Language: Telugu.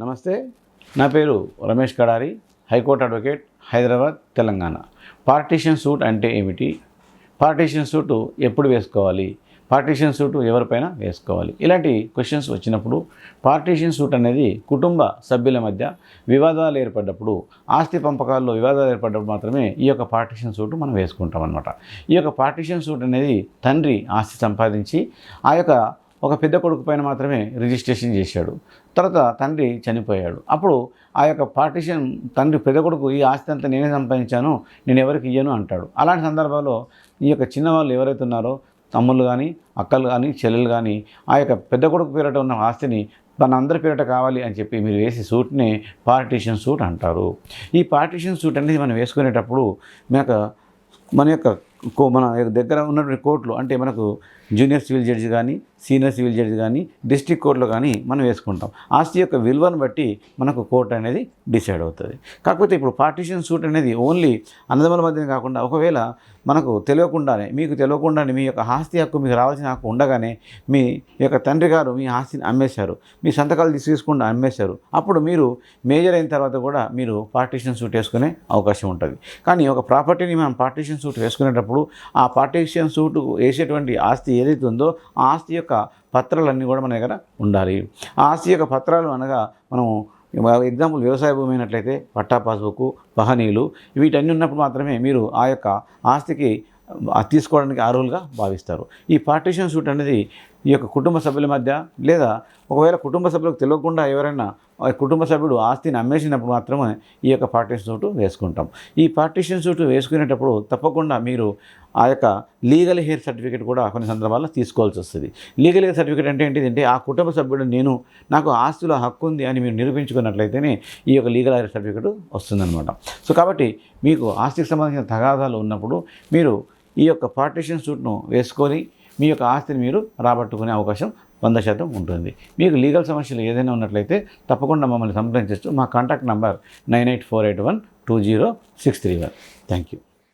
నమస్తే నా పేరు Ramesh Kadari high court advocate Hyderabad Telangana. Partition suit అంటే ఏమిటి? పార్టీషన్ సూటు ఎప్పుడు వేసుకోవాలి? పార్టీషన్ సూటు ఎవరిపైన వేసుకోవాలి? ఇలాంటి క్వశ్చన్స్ వచ్చినప్పుడు పార్టీషన్ సూట్ అనేది కుటుంబ సభ్యుల మధ్య వివాదాలు ఏర్పడ్డప్పుడు ఆస్తి పంపకాల్లో వివాదాలు ఏర్పడ్డప్పుడు మాత్రమే ఈ యొక్క పార్టీషన్ సూటు మనం వేసుకుంటాం అనమాట ఈ యొక్క పార్టీషన్ సూట్ అనేది తండ్రి ఆస్తి సంపాదించి ఆ యొక్క ఒక పెద్ద కొడుకు పైన మాత్రమే రిజిస్ట్రేషన్ చేశాడు. తర్వాత తండ్రి చనిపోయాడు. అప్పుడు ఆ యొక్క పార్టీషన్ తండ్రి పెద్ద కొడుకు ఈ ఆస్తి అంతా నేనే సంపాదించాను నేను ఎవరికి ఇయ్యను అంటాడు. అలాంటి సందర్భాల్లో ఈ యొక్క చిన్నవాళ్ళు ఎవరైతే ఉన్నారో తమ్ముళ్ళు కానీ అక్కలు కానీ చెల్లెలు కానీ ఆ యొక్క పెద్ద కొడుకు పేరట ఉన్న ఆస్తిని మన అందరి పేరిట కావాలి అని చెప్పి మీరు వేసే సూట్ని పార్టీషన్ సూట్ అంటారు. ఈ పార్టీషన్ సూట్ అనేది మనం వేసుకునేటప్పుడు మనకు మన యొక్క మన దగ్గర ఉన్నటువంటి కోర్టులు అంటే మనకు జూనియర్ సివిల్ జడ్జి కానీ సీనియర్ సివిల్ జడ్జి కానీ డిస్ట్రిక్ట్ కోర్టులో కానీ మనం వేసుకుంటాం. ఆస్తి యొక్క విలువను బట్టి మనకు కోర్టు అనేది డిసైడ్ అవుతుంది. కాకపోతే ఇప్పుడు పార్టీషన్ సూట్ అనేది ఓన్లీ అన్నదమ్ముల మధ్యనే కాకుండా ఒకవేళ మనకు తెలియకుండానే మీకు తెలియకుండానే మీ యొక్క ఆస్తి హక్కు మీకు రావాల్సిన హక్కు ఉండగానే మీ యొక్క తండ్రి గారు మీ ఆస్తిని అమ్మేశారు మీ సంతకాలు తీసుకుండా అమ్మేశారు అప్పుడు మీరు మేజర్ అయిన తర్వాత కూడా మీరు పార్టీషన్ సూట్ వేసుకునే అవకాశం ఉంటుంది. కానీ ఒక ప్రాపర్టీని మనం పార్టీషన్ సూట్ వేసుకునేటప్పుడు ఆ పార్టీషన్ సూట్ వేసేటువంటి ఆస్తి ఏదైతే ఉందో ఆ ఆస్తి యొక్క పత్రాలన్నీ కూడా మన దగ్గర ఉండాలి. ఆ ఆస్తి యొక్క పత్రాలు అనగా మనం ఎగ్జాంపుల్ వ్యవసాయ భూమి అయినట్లయితే పట్టా పాస్బుక్ పహనీలు వీటన్నీ ఉన్నప్పుడు మాత్రమే మీరు ఆ యొక్క ఆస్తికి తీసుకోవడానికి అర్హులుగా భావిస్తారు. ఈ పార్టీషన్ సూట్ అనేది ఈ యొక్క కుటుంబ సభ్యుల మధ్య లేదా ఒకవేళ కుటుంబ సభ్యులకు తెలియకుండా ఎవరైనా ఆ కుటుంబ సభ్యుడు ఆస్తిని అమ్మేసినప్పుడు మాత్రమే ఈ యొక్క పార్టీషన్ సూట్ వేసుకుంటాం. ఈ పార్టీషన్ సూట్ వేసుకునేటప్పుడు తప్పకుండా మీరు ఆ యొక్క లీగల్ హెయిర్ సర్టిఫికేట్ కూడా కొన్ని సందర్భాల్లో తీసుకోవాల్సి వస్తుంది. లీగల్ హెయిర్ సర్టిఫికేట్ అంటే ఏంటిది అంటే ఆ కుటుంబ సభ్యుడు నేను నాకు ఆస్తిలో హక్కు ఉంది అని మీరు నిరూపించుకున్నట్లయితేనే ఈ యొక్క లీగల్ హెయిర్ సర్టిఫికేట్ వస్తుందన్నమాట. సో కాబట్టి మీకు ఆస్తికి సంబంధించిన తగాదాలు ఉన్నప్పుడు మీరు ఈ యొక్క పార్టీషన్ సూట్ను వేసుకొని మీ యొక్క ఆస్తిని మీరు రాబట్టుకునే అవకాశం వంద శాతం ఉంటుంది. మీకు లీగల్ సమస్యలు ఏదైనా ఉన్నట్లయితే తప్పకుండా మమ్మల్ని సంప్రదించవచ్చు. మా contact number nine eight four eight one two zero six three one. Thank you.